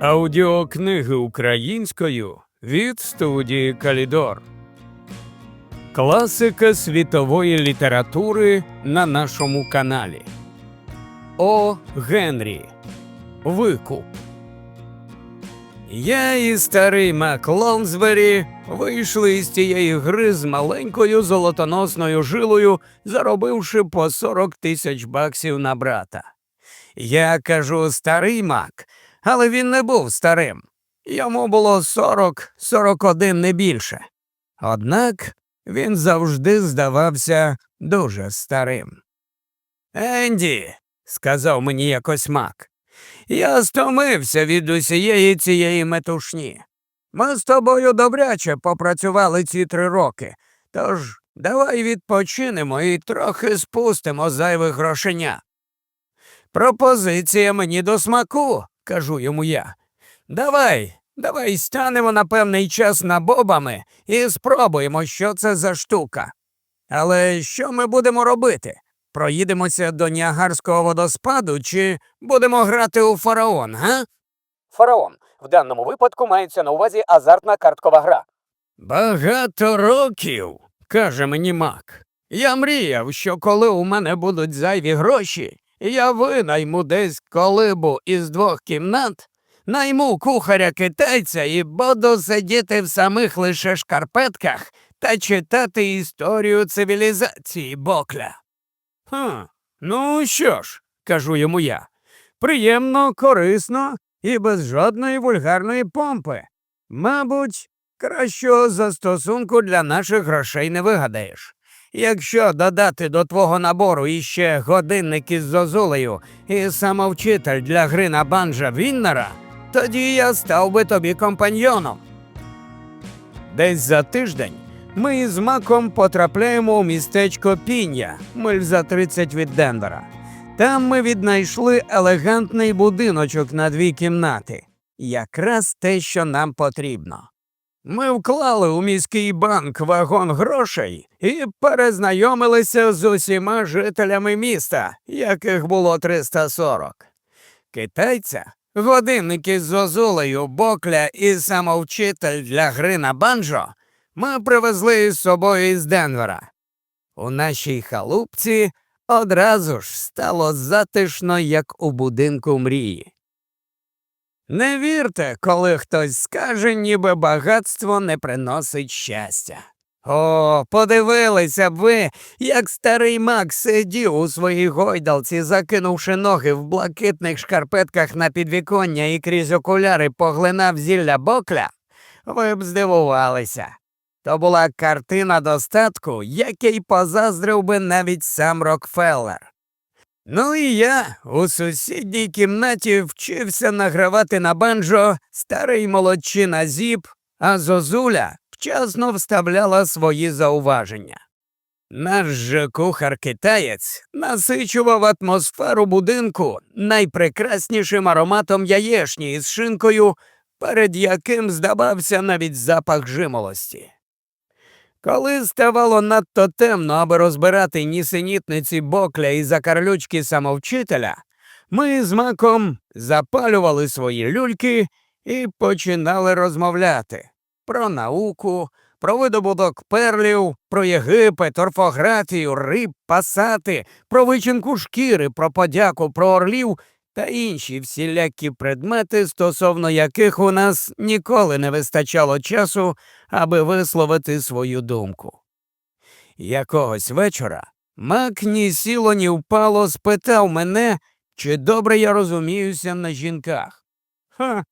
Аудіокниги українською від студії Калідор. Класика світової літератури на нашому каналі. О. Генрі. Викуп. Я і старий Мак Лонсбері вийшли із тієї гри з маленькою золотоносною жилою, заробивши по 40 тисяч баксів на брата. Я кажу старий Мак, але він не був старим. Йому було 40-41 не більше. Однак він завжди здавався дуже старим. Енді, сказав мені якось Мак, я стомився від усієї цієї метушні. Ми з тобою добряче попрацювали ці три роки, тож давай відпочинемо і трохи спустимо зайвих грошеня. Пропозиція мені до смаку, кажу йому я. Давай, давай станемо на певний час набобами і спробуємо, що це за штука. Але що ми будемо робити? Проїдемося до Ніагарського водоспаду чи будемо грати у фараон, га? Фараон. В даному випадку мається на увазі азартна карткова гра. Багато років, каже мені Мак. Я мріяв, що коли у мене будуть зайві гроші, я винайму десь колибу із двох кімнат, найму кухаря китайця і буду сидіти в самих лише шкарпетках та читати історію цивілізації Бокля. Хм, ну що ж, кажу йому я, приємно, корисно і без жодної вульгарної помпи. Мабуть, кращого застосунку для наших грошей не вигадаєш. Якщо додати до твого набору іще годинник із зозулею і самовчитель для гри на банджа Віннера, тоді я став би тобі компаньйоном. Десь за тиждень ми із маком потрапляємо у містечко Піння, миль за 30 від Денвера. Там ми віднайшли елегантний будиночок на дві кімнати. Якраз те, що нам потрібно. Ми вклали у міський банк вагон грошей і перезнайомилися з усіма жителями міста, яких було 340. Китайця, годинники з зозулею, бокля і самовчитель для гри на банджо ми привезли із собою із Денвера. У нашій халупці одразу ж стало затишно, як у будинку мрії. Не вірте, коли хтось скаже, ніби багатство не приносить щастя. О, подивилися б ви, як старий Мак сидів у своїй гойдалці, закинувши ноги в блакитних шкарпетках на підвіконня і крізь окуляри поглинав зілля бокля, ви б здивувалися. То була картина достатку, який позаздрив би навіть сам Рокфеллер. Ну і я у сусідній кімнаті вчився награвати на банджо старий молодчина зіп, а зозуля вчасно вставляла свої зауваження. Наш же кухар китаєць насичував атмосферу будинку найпрекраснішим ароматом яєшні із шинкою, перед яким здавався навіть запах жимолості. Коли ставало надто темно, аби розбирати нісенітниці бокля і закарлючки самовчителя, ми з маком запалювали свої люльки і починали розмовляти про науку, про видобуток перлів, про Єгипет, орфографію, риб, пасати, про вичинку шкіри, про подяку, про орлів та інші всілякі предмети, стосовно яких у нас ніколи не вистачало часу, аби висловити свою думку. Якогось вечора Мак ні сіло, ні впало спитав мене, чи добре я розуміюся на жінках. Ха,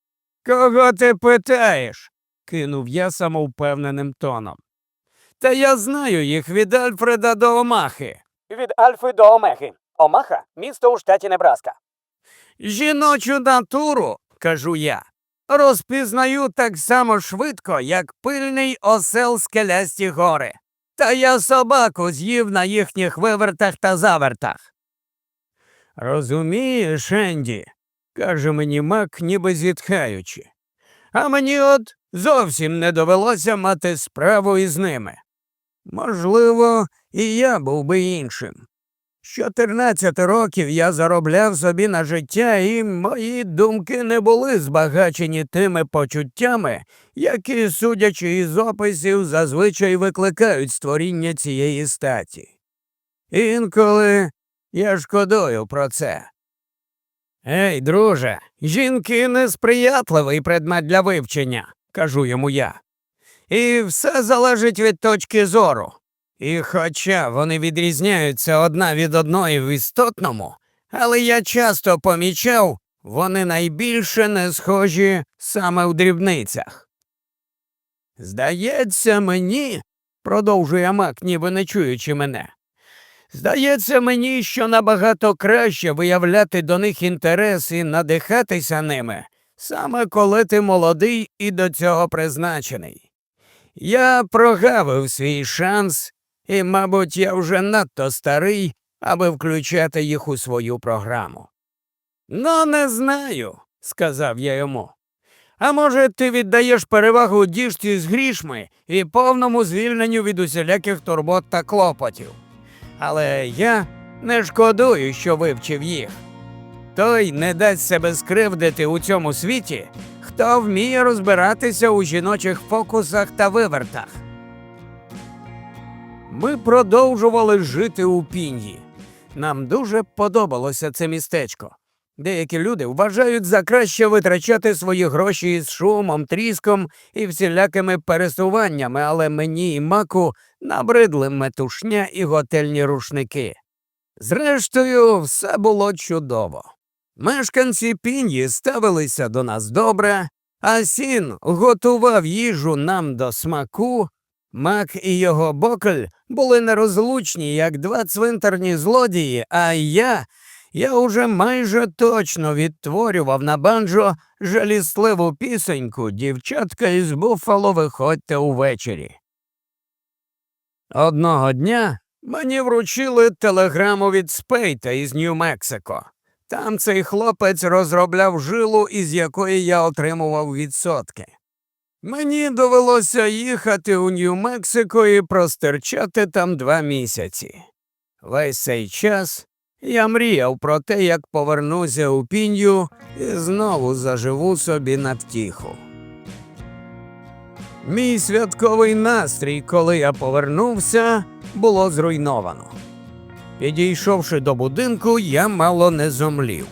кого ти питаєш? кинув я самовпевненим тоном. Та я знаю їх від Альфреда до Омахи. Від Альфи до Омеги. Омаха місто у штаті Небраска. Жіночу натуру, кажу я, розпізнаю так само швидко, як пильний осел скелясті гори. Та я собаку з'їв на їхніх вивертах та завертах. Розумієш, Енді, каже мені Мак, ніби зітхаючи. А мені от зовсім не довелося мати справу із ними. Можливо, і я був би іншим. З 14 років я заробляв собі на життя, і мої думки не були збагачені тими почуттями, які, судячи із описів, зазвичай викликають створіння цієї статі. Інколи я шкодую про це. Ей, друже, жінки несприятливий предмет для вивчення, кажу йому я. І все залежить від точки зору. І хоча вони відрізняються одна від одної в істотному, але я часто помічав, вони найбільше не схожі саме в дрібницях. Здається мені, продовжує Мак, ніби не чуючи мене. Здається мені, що набагато краще виявляти до них інтерес і надихатися ними, саме коли ти молодий і до цього призначений. Я прогавив свій шанс, і, мабуть, я вже надто старий, аби включати їх у свою програму. Ну, не знаю, сказав я йому. А може, ти віддаєш перевагу діжці з грішми і повному звільненню від усіляких турбот та клопотів. Але я не шкодую, що вивчив їх. Той не дасть себе скривдити у цьому світі, хто вміє розбиратися у жіночих фокусах та вивертах. Ми продовжували жити у пін'ї. Нам дуже подобалося це містечко. Деякі люди вважають за краще витрачати свої гроші із шумом, тріском і всілякими пересуваннями, але мені і маку набридли метушня і готельні рушники. Зрештою, все було чудово. Мешканці пін'ї ставилися до нас добре, а сін готував їжу нам до смаку. Мак і його бокль були нерозлучні, як два цвинтарні злодії, а я, я уже майже точно відтворював на банджо жалісливу пісеньку Дівчатка із Буффало виходьте увечері. Одного дня мені вручили телеграму від Спейта із Нью-Мексико. Там цей хлопець розробляв жилу, із якої я отримував відсотки. Мені довелося їхати у Нью-Мексико і простирчати там два місяці. Весь цей час я мріяв про те, як повернуся у пінью і знову заживу собі на втіху. Мій святковий настрій, коли я повернувся, було зруйновано. Підійшовши до будинку, я мало не зомлів.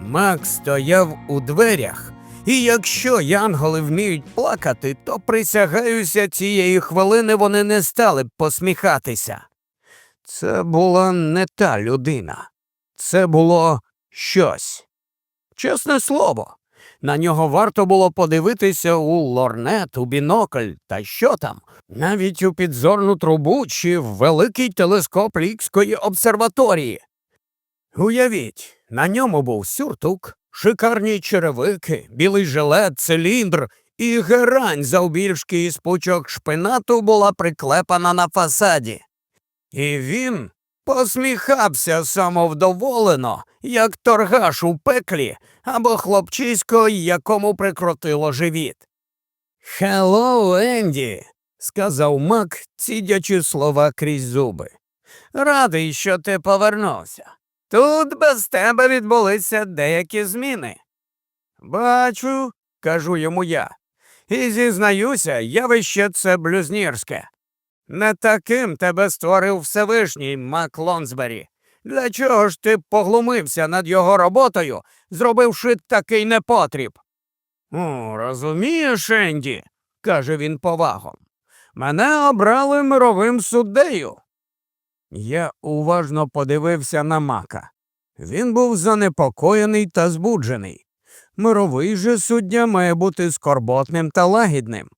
Макс стояв у дверях, і якщо янголи вміють плакати, то присягаюся цієї хвилини вони не стали б посміхатися. Це була не та людина, це було щось. Чесне слово, на нього варто було подивитися у лорнет, у бінокль та що там, навіть у підзорну трубу чи в великий телескоп Лікської обсерваторії. Уявіть, на ньому був сюртук, шикарні черевики, білий жилет, циліндр і герань завбільшки із пучок шпинату була приклепана на фасаді. І він посміхався самовдоволено, як торгаш у пеклі або хлопчисько, якому прикрутило живіт. Хеллоу, Енді, сказав Мак, цідячи слова крізь зуби. Радий, що ти повернувся. Тут без тебе відбулися деякі зміни. Бачу, кажу йому я, і зізнаюся, явище це блюзнірське. Не таким тебе створив Всевишній Мак Лонсбері. Для чого ж ти поглумився над його роботою, зробивши такий непотріб? О, розумієш, Енді, каже він повагом. Мене обрали мировим суддею. Я уважно подивився на мака. Він був занепокоєний та збуджений. Мировий же суддя має бути скорботним та лагідним.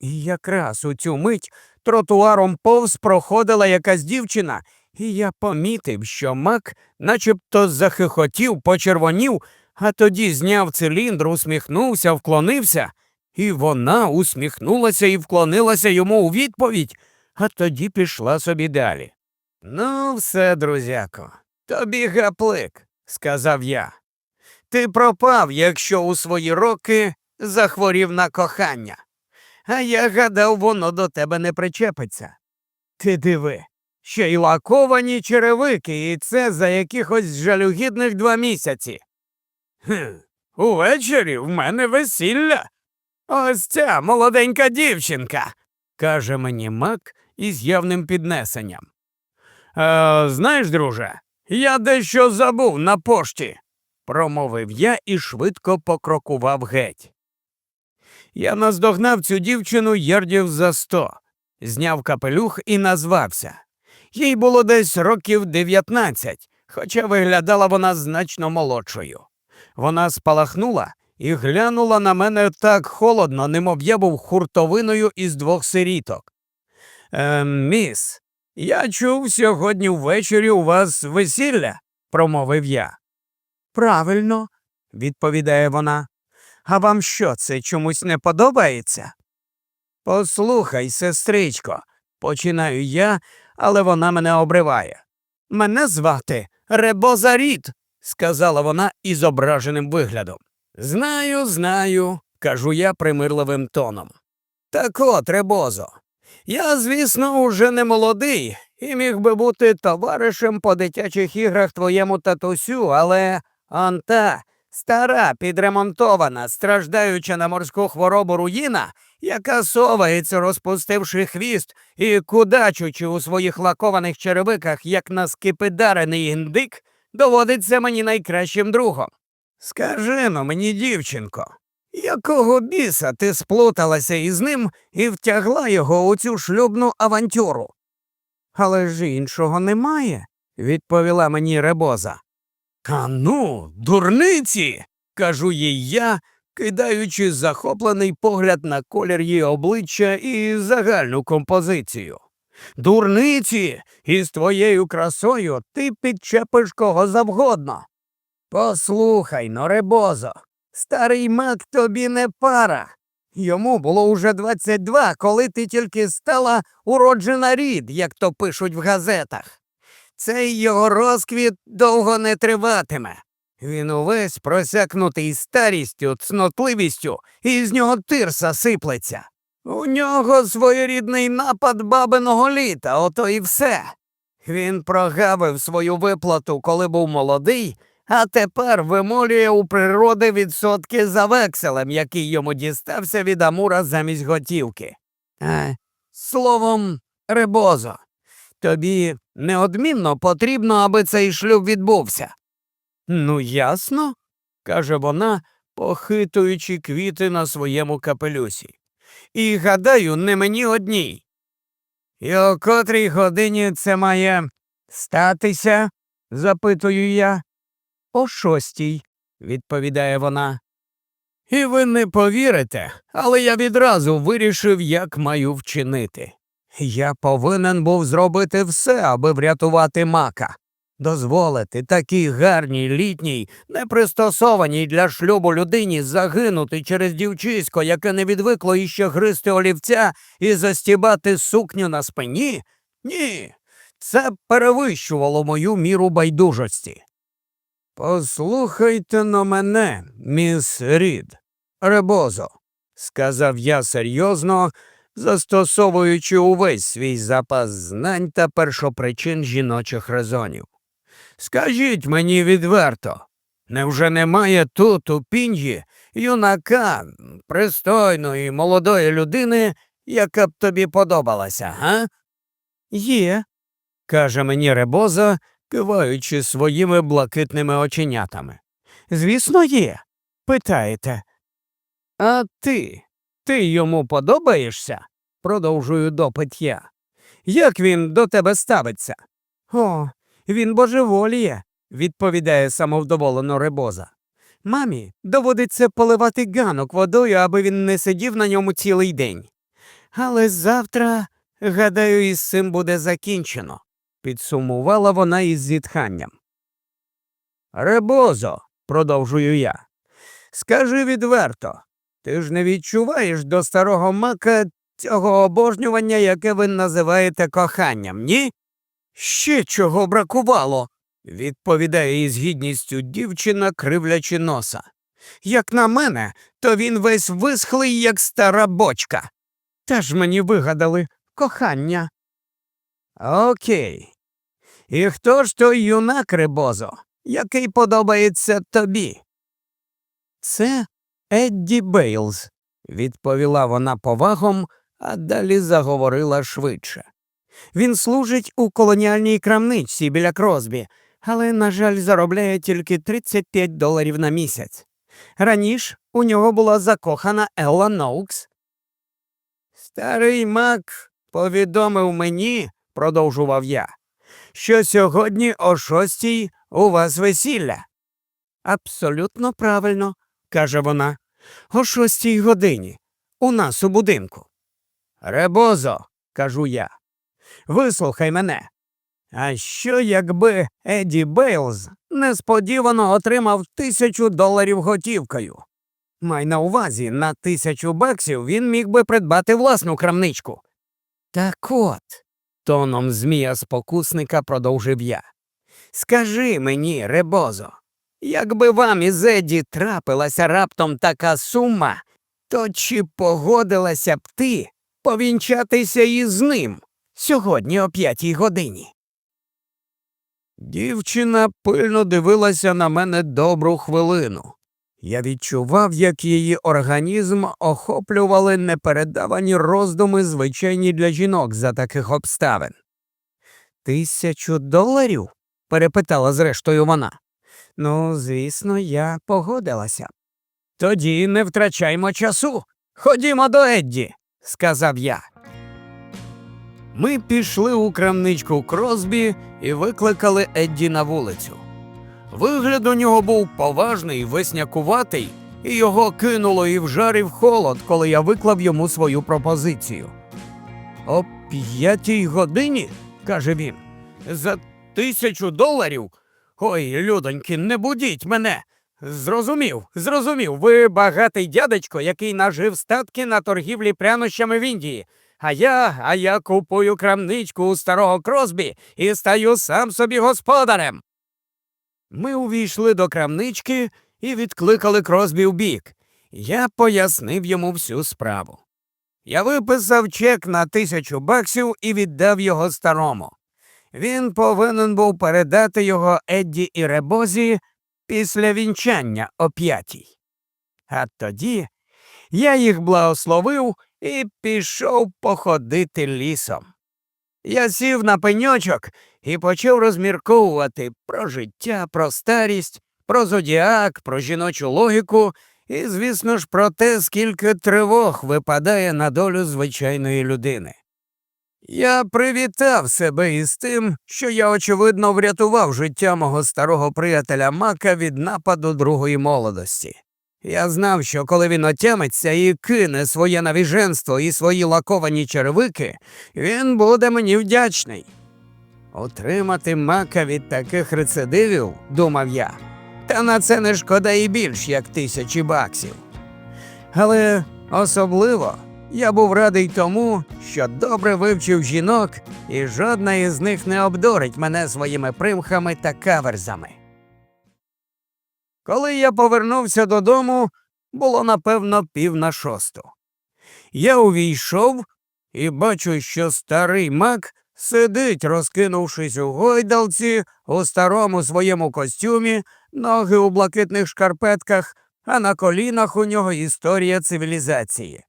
І якраз у цю мить тротуаром повз проходила якась дівчина, і я помітив, що мак начебто захихотів, почервонів, а тоді зняв циліндр, усміхнувся, вклонився, і вона усміхнулася і вклонилася йому у відповідь, а тоді пішла собі далі. Ну, все, друзяко, тобі гаплик, сказав я. Ти пропав, якщо у свої роки захворів на кохання. А я гадав, воно до тебе не причепиться. Ти диви, ще й лаковані черевики, і це за якихось жалюгідних два місяці. Хм, увечері в мене весілля. Ось ця молоденька дівчинка, каже мені Мак із явним піднесенням. Е, знаєш, друже, я дещо забув на пошті, промовив я і швидко покрокував геть. Я наздогнав цю дівчину ярдів за сто, зняв капелюх і назвався. Їй було десь років дев'ятнадцять, хоча виглядала вона значно молодшою. Вона спалахнула і глянула на мене так холодно, немов я був хуртовиною із двох сиріток. Е, міс, я чув сьогодні ввечері у вас весілля, промовив я. Правильно, відповідає вона. А вам що, це чомусь не подобається? Послухай, сестричко, починаю я, але вона мене обриває. Мене звати Ребозаріт, сказала вона із ображеним виглядом. Знаю, знаю, кажу я примирливим тоном. Так от, Ребозо, я, звісно, уже не молодий і міг би бути товаришем по дитячих іграх твоєму татусю, але Анта стара, підремонтована, страждаюча на морську хворобу руїна, яка совається, розпустивши хвіст і кудачучи у своїх лакованих черевиках, як на скипидарений індик, доводиться мені найкращим другом. Скажи но мені, дівчинко, якого біса ти сплуталася із ним і втягла його у цю шлюбну авантюру? Але ж іншого немає, відповіла мені Ребоза. А ну, дурниці, кажу їй я, кидаючи захоплений погляд на колір її обличчя і загальну композицію. Дурниці, із твоєю красою ти підчепиш кого завгодно. Послухай, Норебозо, старий мак тобі не пара. Йому було уже 22, коли ти тільки стала уроджена рід, як то пишуть в газетах. Цей його розквіт довго не триватиме. Він увесь просякнутий старістю, цнотливістю, і з нього тирса сиплеться. У нього своєрідний напад бабиного літа, ото і все. Він прогавив свою виплату, коли був молодий, а тепер вимолює у природи відсотки за векселем, який йому дістався від Амура замість готівки. Е, словом, Ребозо, тобі неодмінно потрібно, аби цей шлюб відбувся. Ну, ясно, каже вона, похитуючи квіти на своєму капелюсі. І гадаю, не мені одній. І о котрій годині це має статися? запитую я. О шостій, відповідає вона. І ви не повірите, але я відразу вирішив, як маю вчинити. Я повинен був зробити все, аби врятувати мака. Дозволити такій гарній, літній, непристосованій для шлюбу людині загинути через дівчисько, яке не відвикло іще гризти олівця і застібати сукню на спині? Ні, це перевищувало мою міру байдужості. Послухайте на мене, міс Рід, Ребозо, сказав я серйозно, застосовуючи увесь свій запас знань та першопричин жіночих резонів. Скажіть мені відверто, невже немає тут у пінжі юнака, пристойної молодої людини, яка б тобі подобалася, га? Є, каже мені Ребоза, киваючи своїми блакитними оченятами. Звісно, є. Питаєте. А ти? Ти йому подобаєшся? продовжую допит я. Як він до тебе ставиться? О, він божеволіє, відповідає самовдоволено Ребоза. Мамі доводиться поливати ганок водою, аби він не сидів на ньому цілий день. Але завтра, гадаю, із цим буде закінчено, підсумувала вона із зітханням. Ребозо, продовжую я, скажи відверто, ти ж не відчуваєш до старого мака цього обожнювання, яке ви називаєте коханням, ні? Ще чого бракувало, відповідає із гідністю дівчина, кривлячи носа. Як на мене, то він весь висхлий, як стара бочка. Теж мені вигадали кохання. Окей. І хто ж той юнак Рибозо, який подобається тобі? Це Едді Бейлз, відповіла вона повагом, а далі заговорила швидше. Він служить у колоніальній крамничці біля Кросбі, але, на жаль, заробляє тільки 35 доларів на місяць. Раніше у нього була закохана Елла Ноукс. Старий Мак повідомив мені, продовжував я, що сьогодні о шостій у вас весілля. Абсолютно правильно, каже вона, о шостій годині. У нас у будинку. Ребозо, кажу я, вислухай мене. А що, якби Еді Бейлз несподівано отримав тисячу доларів готівкою? Май на увазі, на тисячу баксів він міг би придбати власну крамничку. Так от, тоном змія спокусника продовжив я. Скажи мені, Ребозо, якби вам із Еді трапилася раптом така сума, то чи погодилася б ти повінчатися із ним сьогодні о п'ятій годині? Дівчина пильно дивилася на мене добру хвилину. Я відчував, як її організм охоплювали непередавані роздуми, звичайні для жінок за таких обставин. Тисячу доларів? перепитала зрештою вона. Ну, звісно, я погодилася. Тоді не втрачаймо часу. Ходімо до Едді, сказав я. Ми пішли у крамничку Кросбі і викликали Едді на вулицю. Вигляд у нього був поважний, веснякуватий, і його кинуло і вжарив холод, коли я виклав йому свою пропозицію. О п'ятій годині, каже він, за тисячу доларів. Ой, людоньки, не будіть мене. Зрозумів, зрозумів. Ви багатий дядечко, який нажив статки на торгівлі прянощами в Індії. А я, а я купую крамничку у старого Кросбі і стаю сам собі господарем. Ми увійшли до крамнички і відкликали Кросбі в бік. Я пояснив йому всю справу. Я виписав чек на тисячу баксів і віддав його старому. Він повинен був передати його Едді і Ребозі після вінчання о п'ятій. А тоді я їх благословив і пішов походити лісом. Я сів на пеньочок і почав розмірковувати про життя, про старість, про зодіак, про жіночу логіку і, звісно ж, про те, скільки тривог випадає на долю звичайної людини. Я привітав себе із тим, що я, очевидно, врятував життя мого старого приятеля Мака від нападу другої молодості. Я знав, що коли він отямиться і кине своє навіженство і свої лаковані черевики, він буде мені вдячний. Отримати мака від таких рецидивів, думав я, та на це не шкода і більш як тисячі баксів. Але особливо я був радий тому, що добре вивчив жінок, і жодна із них не обдурить мене своїми примхами та каверзами. Коли я повернувся додому, було напевно пів на шосту. Я увійшов і бачу, що старий мак сидить, розкинувшись у гойдалці, у старому своєму костюмі, ноги у блакитних шкарпетках, а на колінах у нього історія цивілізації.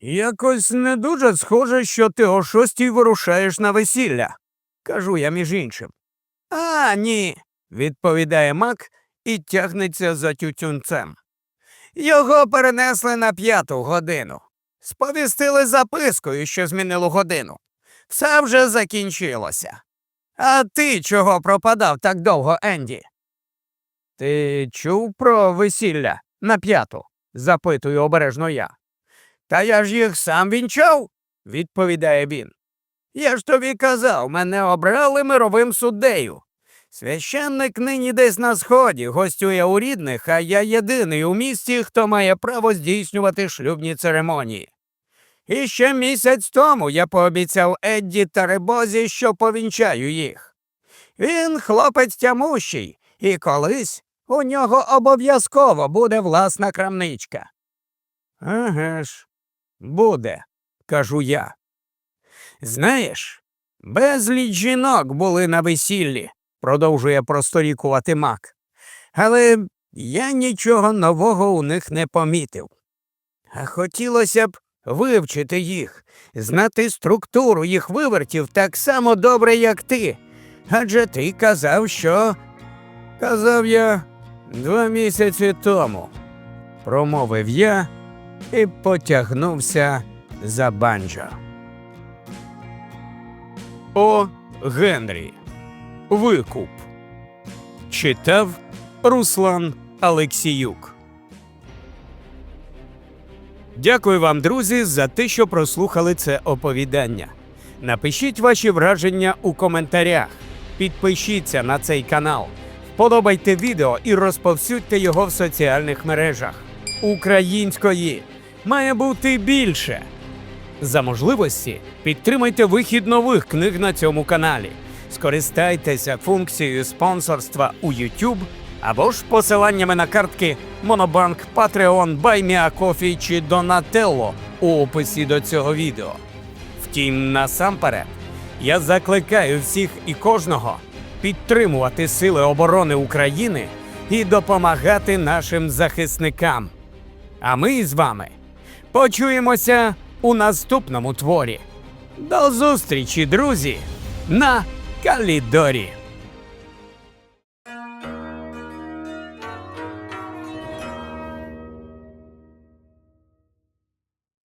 Якось не дуже схоже, що ти о шостій вирушаєш на весілля, кажу я між іншим. А, ні, відповідає мак і тягнеться за тютюнцем. Його перенесли на п'яту годину. Сповістили запискою, що змінило годину. Все вже закінчилося. А ти чого пропадав так довго, Енді? Ти чув про весілля на п'яту? запитую обережно я. Та я ж їх сам вінчав, відповідає він. Я ж тобі казав, мене обрали мировим суддею. Священник нині десь на сході, гостює у рідних, а я єдиний у місті, хто має право здійснювати шлюбні церемонії. І ще місяць тому я пообіцяв Едді та Ребозі, що повінчаю їх. Він хлопець тямущий, і колись у нього обов'язково буде власна крамничка. Еге ж, буде, кажу я. Знаєш, Безліч жінок були на весіллі, продовжує просторікувати мак. Але я нічого нового у них не помітив. А хотілося б вивчити їх, знати структуру їх вивертів так само добре, як ти. Адже ти казав, що. Казав я два місяці тому, промовив я і потягнувся за банджо. О. Генрі. Викуп. Читав Руслан Алексіюк. Дякую вам, друзі, за те, що прослухали це оповідання. Напишіть ваші враження у коментарях. Підпишіться на цей канал, вподобайте відео і розповсюдьте його в соціальних мережах. Української має бути більше. За можливості підтримайте вихід нових книг на цьому каналі. Скористайтеся функцією спонсорства у YouTube або ж посиланнями на картки Monobank, Patreon, BuyMeACoffee чи Donatello у описі до цього відео. Втім, насамперед, я закликаю всіх і кожного підтримувати Сили оборони України і допомагати нашим захисникам. А ми з вами почуємося у наступному творі. До зустрічі, друзі, на Калідорі.